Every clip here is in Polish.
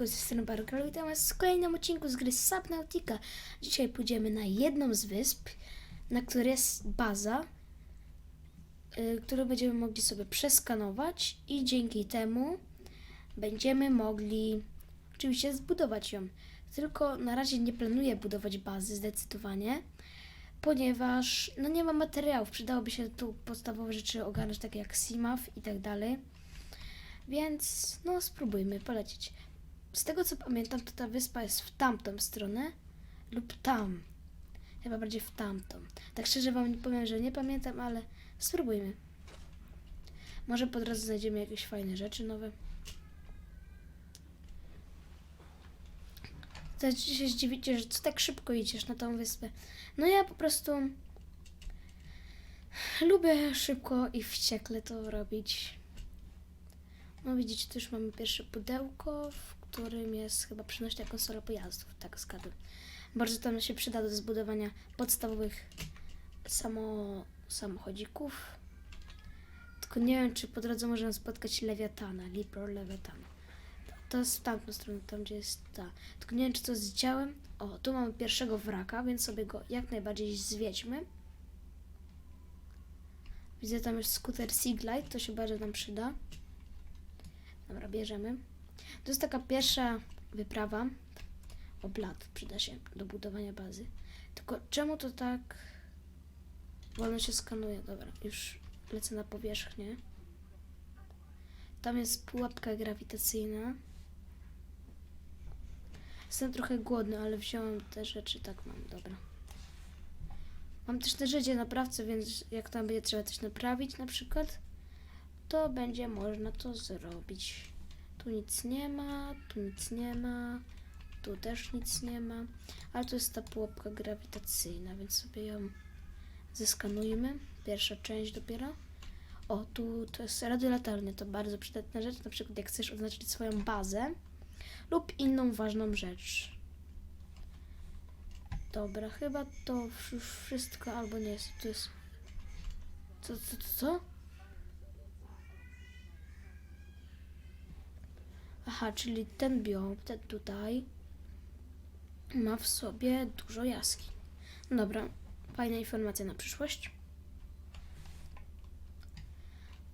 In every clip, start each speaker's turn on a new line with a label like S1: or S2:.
S1: siemanko, z strony Barukral, witam was w kolejnym odcinku z gry Subnautica. Dzisiaj pójdziemy na jedną z wysp, na której jest baza, y, którą będziemy mogli sobie przeskanować i dzięki temu będziemy mogli oczywiście zbudować ją. Tylko na razie nie planuję budować bazy zdecydowanie, ponieważ no nie ma materiałów. Przydałoby się tu podstawowe rzeczy ogarnąć, takie jak CMAF i tak dalej. Więc no spróbujmy polecieć. Z tego co pamiętam, to ta wyspa jest w tamtą stronę lub tam. Chyba bardziej w tamtą. Tak szczerze wam powiem, że nie pamiętam, ale spróbujmy. Może po drodze znajdziemy jakieś fajne rzeczy nowe. Zaczniecie się zdziwicie, że co tak szybko idziesz na tą wyspę. No ja po prostu lubię szybko i wściekle to robić. No widzicie, tu już mamy pierwsze pudełko, w którym jest chyba przenośna konsola pojazdów, tak zgadłem. Bardzo tam się przyda do zbudowania podstawowych samo, samochodzików. Tylko nie wiem, czy po drodze możemy spotkać lewiatana, Lipro lewiatana. To jest w tamtą stronę, tam gdzie jest ta. Tylko nie wiem, czy to z działem. O, tu mamy pierwszego wraka, więc sobie go jak najbardziej zwiedźmy. Widzę tam już skuter Seaglide, to się bardzo nam przyda. Dobra, bierzemy. To jest taka pierwsza wyprawa. O blat przyda się do budowania bazy. Tylko czemu to tak wolno się skanuje? Dobra, już lecę na powierzchnię. Tam jest pułapka grawitacyjna. Jestem trochę głodny, ale wziąłem te rzeczy. Tak mam, dobra. Mam też narzędzie naprawcy, więc jak tam będzie trzeba coś naprawić na przykład, to będzie można to zrobić. Tu nic nie ma, tu nic nie ma, tu też nic nie ma, ale to jest ta pułapka grawitacyjna, więc sobie ją zeskanujmy. Pierwsza część dopiero. O, tu to jest radio latarny, to bardzo przydatna rzecz, na przykład jak chcesz oznaczyć swoją bazę lub inną ważną rzecz. Dobra, chyba to już wszystko, albo nie jest, to jest... Co, co, co, co? Aha, czyli ten biom, ten tutaj ma w sobie dużo jaskiń. Dobra, fajna informacja na przyszłość.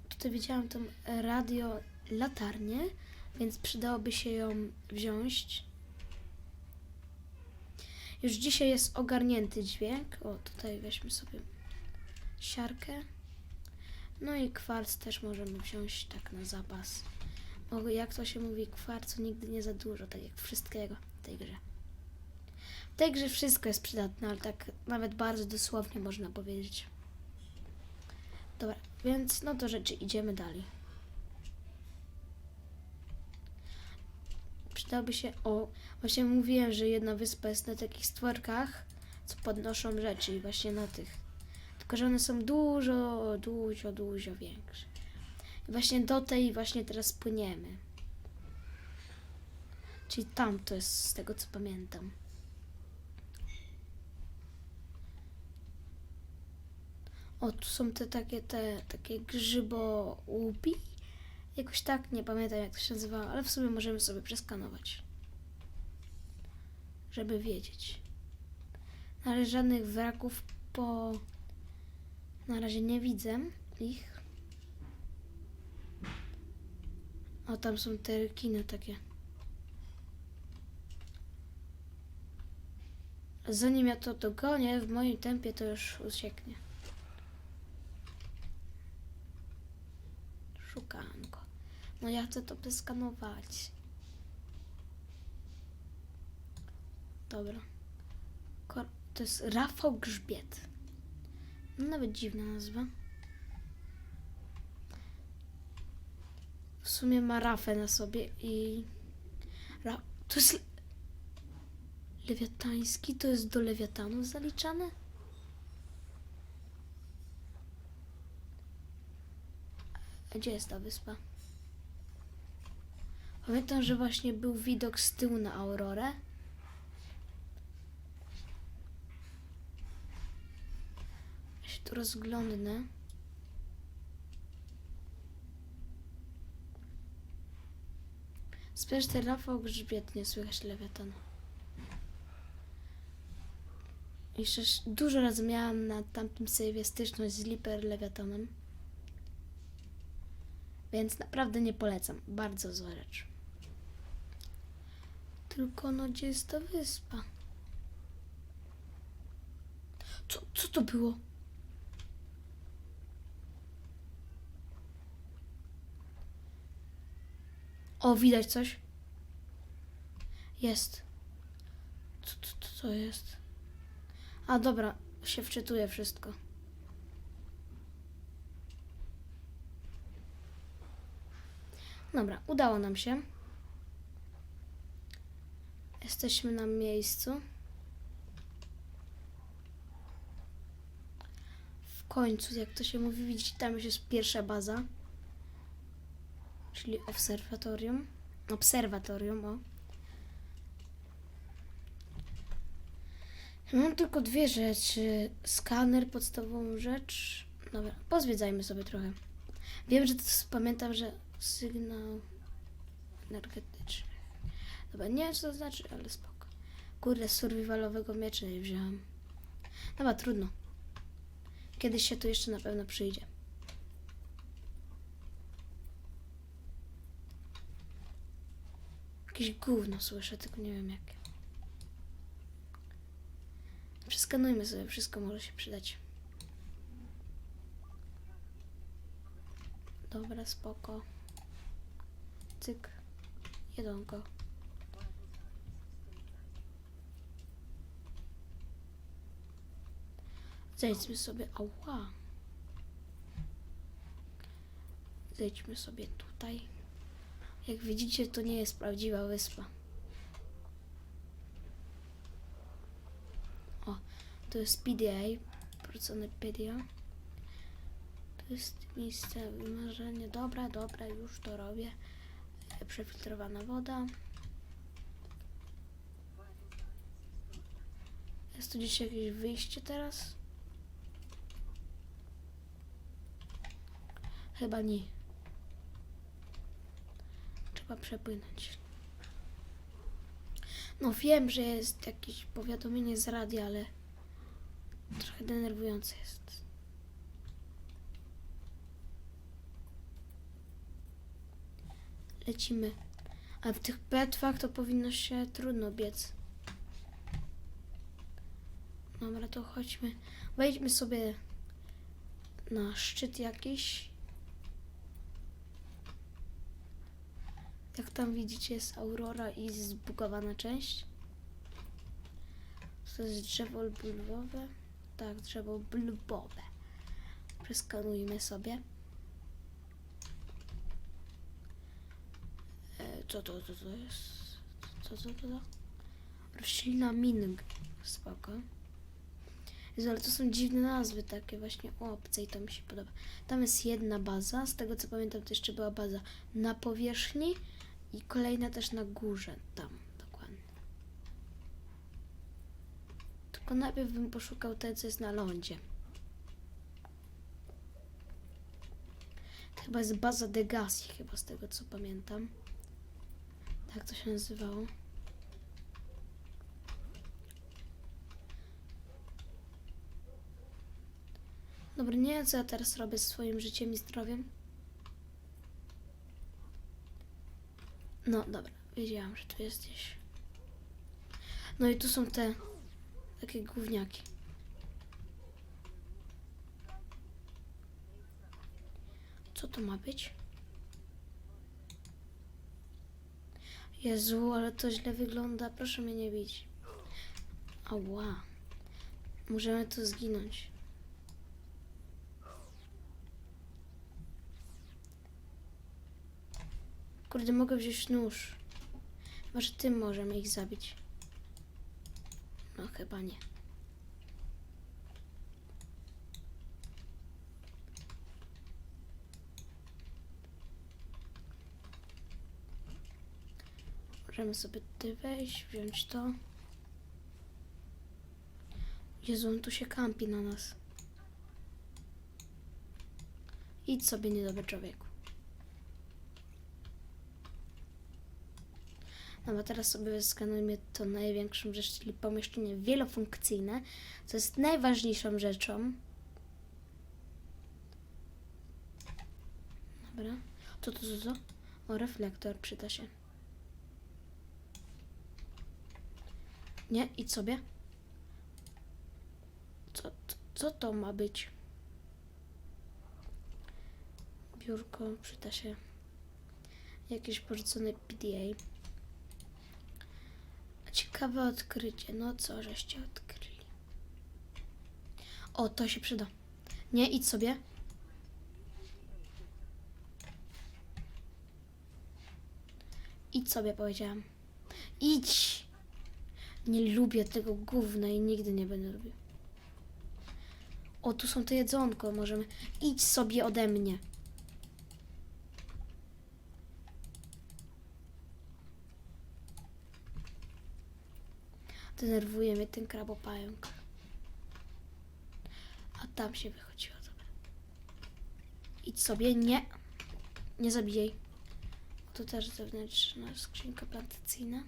S1: Tutaj widziałam tą radio latarnię, więc przydałoby się ją wziąć. Już dzisiaj jest ogarnięty dźwięk. O, tutaj weźmy sobie siarkę. No i kwarc też możemy wziąć tak na zapas. Bo jak to się mówi, kwarcu nigdy nie za dużo, tak jak wszystkiego w tej grze. W tej grze wszystko jest przydatne, ale tak nawet bardzo dosłownie można powiedzieć. Dobra, więc no to rzeczy, idziemy dalej. Przydałoby się, o, właśnie mówiłem, że jedna wyspa jest na takich stworkach, co podnoszą rzeczy i właśnie na tych. Tylko, że one są dużo, dużo, dużo większe. Właśnie do tej właśnie teraz płyniemy. Czyli tam to jest z tego co pamiętam. O, tu są te takie, te takie grzybo łupi. Jakoś tak, nie pamiętam jak to się nazywa, ale w sumie możemy sobie przeskanować. Żeby wiedzieć. Ale żadnych wraków po... Na razie nie widzę ich. O, tam są te rekiny takie. Zanim ja to dogonię, w moim tempie to już ucieknie. Szukam go. No ja chcę to przeskanować. Dobra. Kor to jest Rafał Grzbiet. No, nawet dziwna nazwa. Sumie ma rafę na sobie i... Ra... To jest... Lewiatański? To jest do lewiatanów zaliczane? A gdzie jest ta wyspa? Pamiętam, że właśnie był widok z tyłu na Aurorę. Ja się tu rozglądnę. Spesz ten Rafał grzbiet, nie słychać lewiatana. Jeszcze sz- dużo razy miałam na tamtym save'ie styczność z Liper lewiatanem. Więc naprawdę nie polecam. Bardzo zła rzecz. Tylko no gdzie jest ta wyspa? Co, co to było? O, widać coś? Jest. Co, co, co, jest? A dobra, się wczytuje wszystko. Dobra, udało nam się. Jesteśmy na miejscu. W końcu, jak to się mówi, widzicie, tam już jest pierwsza baza. Czyli obserwatorium. Obserwatorium, o. Mam tylko dwie rzeczy. Skaner, podstawową rzecz. Dobra, pozwiedzajmy sobie trochę. Wiem, że to pamiętam, że sygnał energetyczny. Dobra, nie wiem co to znaczy, ale spoko. Kurde, survivalowego miecza nie wziąłem. Dobra, trudno. Kiedyś się tu jeszcze na pewno przyjdzie. Jakieś gówno słyszę, tylko nie wiem jakie. Przeskanujmy sobie, wszystko może się przydać. Dobra, spoko. Cyk. Jedonko. Zejdźmy sobie, ała. Zejdźmy sobie tutaj. Jak widzicie, to nie jest prawdziwa wyspa. O, to jest PDA, Proconepedia. To jest miejsce wymarzenia. Dobra, dobra, już to robię. E, Przefiltrowana woda. Jest tu gdzieś jakieś wyjście teraz? Chyba nie. Trzeba przepłynąć. No wiem, że jest jakieś powiadomienie z radia, ale trochę denerwujące jest. Lecimy. A w tych petwach to powinno się trudno biec. Dobra, to chodźmy. Wejdźmy sobie na szczyt jakiś. Jak tam widzicie jest aurora i zbugowana część. To jest drzewo bulwowe. Tak, drzewo bulbowe. Przeskanujmy sobie. E, co to, co to jest? Co, co, co, co? Roślina Ming. Spoko. Jezu, ale to są dziwne nazwy takie właśnie obce i to mi się podoba. Tam jest jedna baza, z tego co pamiętam to jeszcze była baza na powierzchni i kolejna też na górze, tam dokładnie. Tylko najpierw bym poszukał tej, co jest na lądzie. To chyba jest baza Degassi, chyba z tego co pamiętam. Tak to się nazywało. Dobra, nie wiem co ja teraz robię z swoim życiem i zdrowiem. No dobra, wiedziałam, że tu jest gdzieś. No i tu są te takie gówniaki. Co to ma być? Jezu, ale to źle wygląda. Proszę mnie nie bić. Ała. Możemy tu zginąć. Kurde, mogę wziąć nóż. Może tym możemy ich zabić. No chyba nie. Możemy sobie tutaj wejść, wziąć to. Jezu, on tu się kampi na nas. Idź sobie, niedobry człowieku. No a teraz sobie skanujmy to największą rzecz, czyli pomieszczenie wielofunkcyjne, co jest najważniejszą rzeczą. Dobra. Co to, co, co? O, reflektor przyda się. Nie, idź sobie. Co, co, co to ma być? Biurko, przyda się. Jakieś porzucone PDA. Ciekawe odkrycie. No co żeście odkryli? O, to się przyda. Nie, idź sobie. Idź sobie, powiedziałam. Idź! Nie lubię tego gówna i nigdy nie będę lubił. O, tu są te jedzonko, możemy... Idź sobie ode mnie. Denerwuje mnie ten krabopająk. A tam się wychodziło, dobra. Idź sobie, nie. Nie zabijaj. Tu też zewnętrzna skrzynka plantacyjna.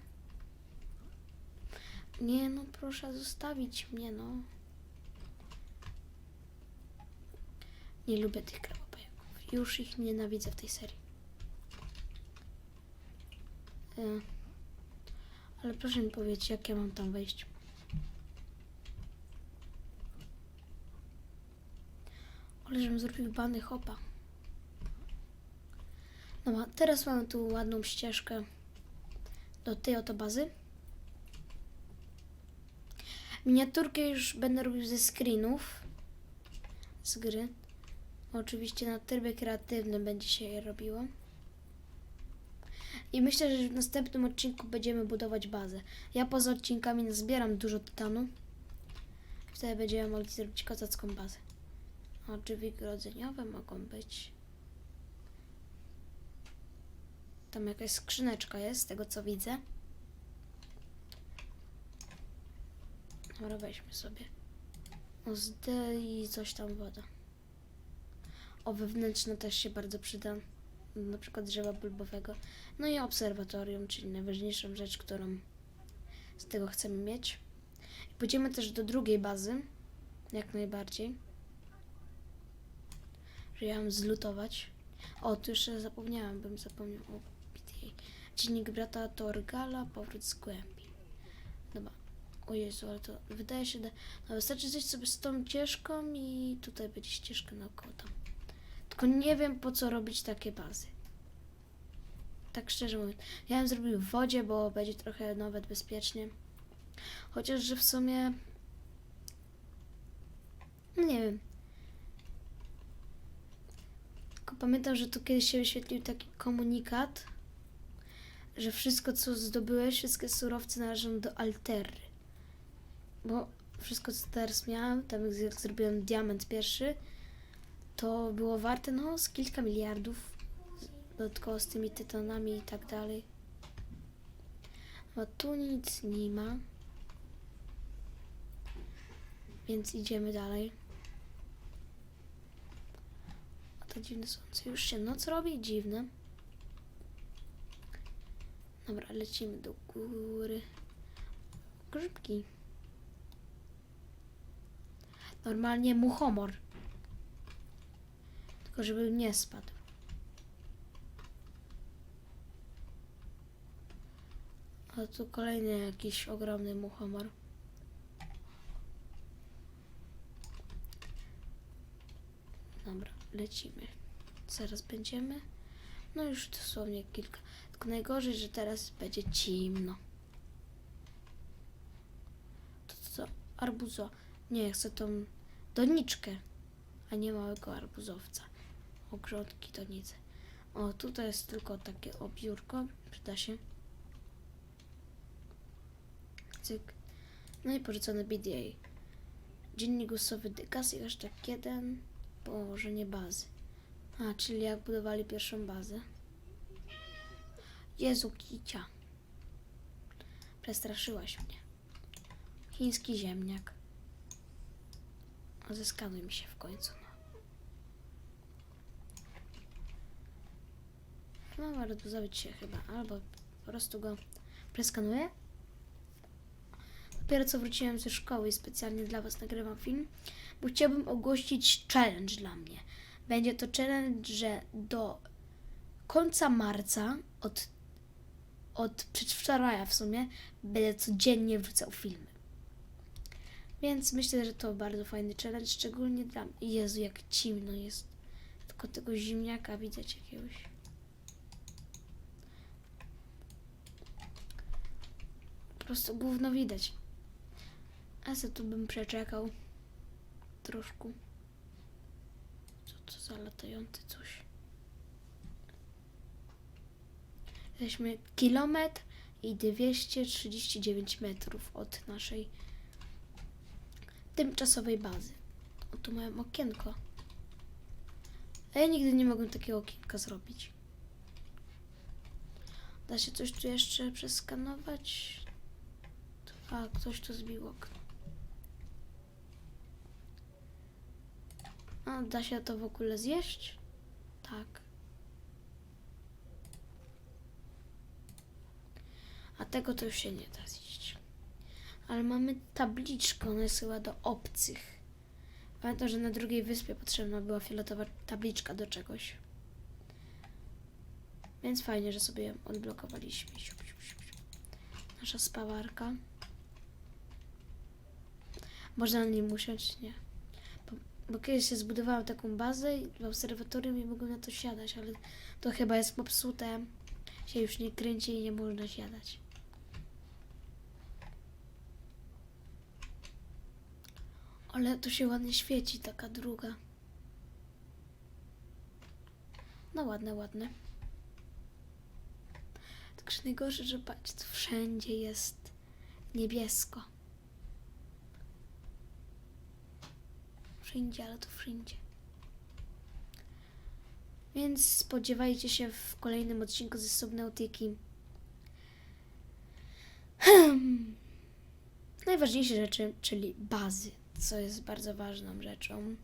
S1: Nie no, proszę zostawić mnie, no. Nie lubię tych krabopająków. Już ich nienawidzę w tej serii. E, ale proszę mi powiedzieć, jak ja mam tam wejść. Ale żebym zrobił bany hopa. No teraz mamy tu ładną ścieżkę do tej oto bazy. Miniaturkę już będę robił ze screenów z gry. Oczywiście na trybie kreatywnym będzie się je robiło. I myślę, że w następnym odcinku będziemy budować bazę. Ja poza odcinkami nazbieram dużo tytanu. Wtedy będziemy mogli zrobić kozacką bazę. O, drzwi grodzeniowe mogą być. Tam jakaś skrzyneczka jest, z tego co widzę. Dobra, weźmy sobie. O, i coś tam woda. O, wewnętrzne też się bardzo przyda. Na przykład drzewa bulbowego. No i obserwatorium, czyli najważniejszą rzecz, którą z tego chcemy mieć. Pójdziemy też do drugiej bazy, jak najbardziej. Że ja ją zlutować. O, tu jeszcze zapomniałam, bym zapomniał o PTA. Dziennik brata Torgala, powrót z głębi. Dobra. O Jezu, ale to wydaje się, że no, wystarczy zejść sobie z tą ścieżką i tutaj będzie ścieżka naokoło tam. Tylko nie wiem po co robić takie bazy. Tak szczerze mówiąc. Ja bym zrobił w wodzie, bo będzie trochę nawet bezpiecznie. Chociaż, że w sumie... No nie wiem. Tylko pamiętam, że tu kiedyś się wyświetlił taki komunikat, że wszystko, co zdobyłeś, wszystkie surowce należą do Altery. Bo wszystko, co teraz miałam, tam jak zrobiłem diament pierwszy, to było warte no z kilka miliardów. Dodatkowo z tymi tytanami i tak dalej. No tu nic nie ma. Więc idziemy dalej. A to dziwne słońce. Już się noc robi? Dziwne. Dobra, lecimy do góry. Grzybki. Normalnie muchomor. Tylko żeby nie spadł. A tu kolejny jakiś ogromny muchomor. Dobra, lecimy. Zaraz będziemy. No już dosłownie kilka. Tylko najgorzej, że teraz będzie ciemno. To co? Arbuzo. Nie, chcę tą doniczkę, a nie małego arbuzowca. Ogrządki donice. O, tutaj jest tylko takie obiórko. Przyda się. Cyk. No i porzucone BDA. Dziennik głosowy Dygas i hashtag 1. Położenie bazy. A, czyli jak budowali pierwszą bazę. Jezu, kicia. Przestraszyłaś mnie. Chiński ziemniak. Zeskanuj mi się w końcu. No. Warto zabić się chyba, albo po prostu go Preskanuję. Dopiero co wróciłem ze szkoły i specjalnie dla Was nagrywam film, bo chciałbym ogłosić challenge dla mnie. Będzie to challenge, że do końca marca, od, od przedwczoraj w sumie, będę codziennie wrzucał filmy. Więc myślę, że to bardzo fajny challenge, szczególnie dla mnie. Jezu, jak zimno jest. Tylko tego zimniaka widać jakiegoś. Po prostu gówno widać. A co tu bym przeczekał? Troszkę. Co to za latający coś? Jesteśmy kilometr i 239 metrów od naszej tymczasowej bazy. O, tu mają okienko. A ja nigdy nie mogłem takiego okienka zrobić. Da się coś tu jeszcze przeskanować? A, ktoś tu zbił okno. A, da się to w ogóle zjeść? Tak. A tego to już się nie da zjeść. Ale mamy tabliczkę, ona jest chyba do obcych. Pamiętam, że na drugiej wyspie potrzebna była fioletowa tabliczka do czegoś. Więc fajnie, że sobie ją odblokowaliśmy. Nasza spawarka. Można na nim usiąść? Nie. Bo, bo kiedyś się zbudowałam taką bazę w obserwatorium i mogłem na to siadać, ale to chyba jest popsute. Się już nie kręci i nie można siadać. Ale tu się ładnie świeci, taka druga. No ładne, ładne. Także najgorsze, że patrz, tu wszędzie jest niebiesko. Wszędzie, ale to wszędzie. Więc spodziewajcie się w kolejnym odcinku ze Subnautiki. Hmm. Najważniejsze rzeczy, czyli bazy, co jest bardzo ważną rzeczą.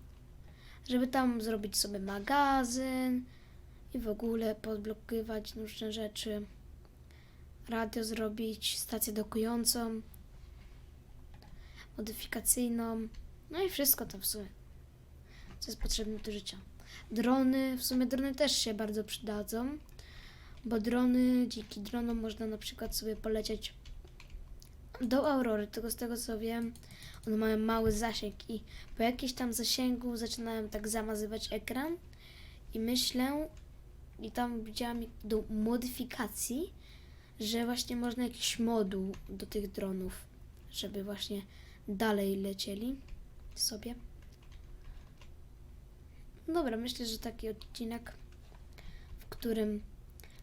S1: Żeby tam zrobić sobie magazyn i w ogóle podblokowywać różne rzeczy. Radio zrobić, stację dokującą, modyfikacyjną, no i wszystko to w sumie, co jest potrzebne do życia. Drony, w sumie drony też się bardzo przydadzą, bo drony, dzięki dronom można na przykład sobie polecieć do Aurory, tylko z tego co wiem, one mają mały zasięg i po jakimś tam zasięgu zaczynałem tak zamazywać ekran i myślę, i tam widziałam do modyfikacji, że właśnie można jakiś moduł do tych dronów, żeby właśnie dalej lecieli sobie. Dobra, myślę, że taki odcinek, w którym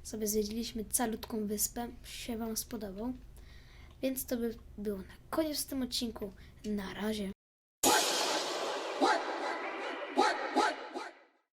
S1: sobie zwiedziliśmy calutką wyspę, się Wam spodobał. Więc to by było na koniec w tym odcinku. Na razie.